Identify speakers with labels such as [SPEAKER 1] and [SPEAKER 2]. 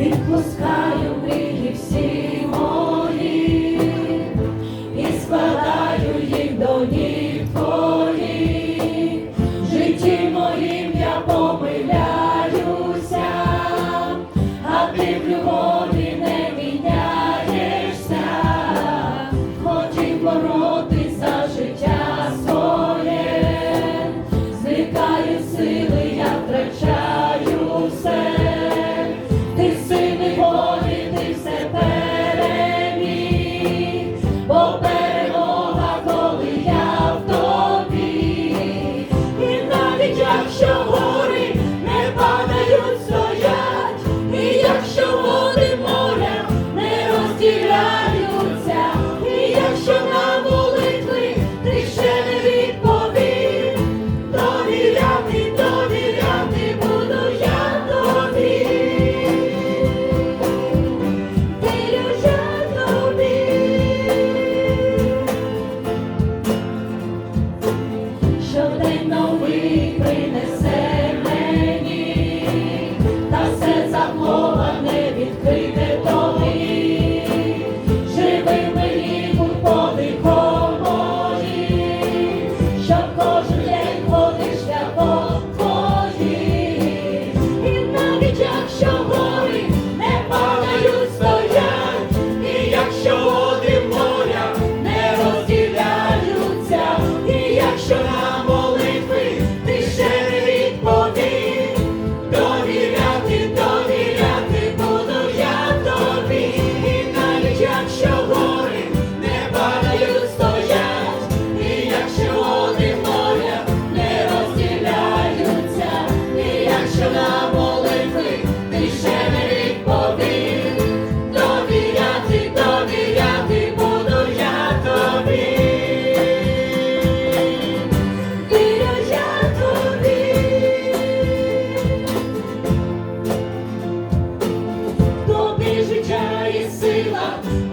[SPEAKER 1] відпускаю мрії всі мої і складаю їх до ніг твоїх. Моїм я помиляюся, а ти любов. Música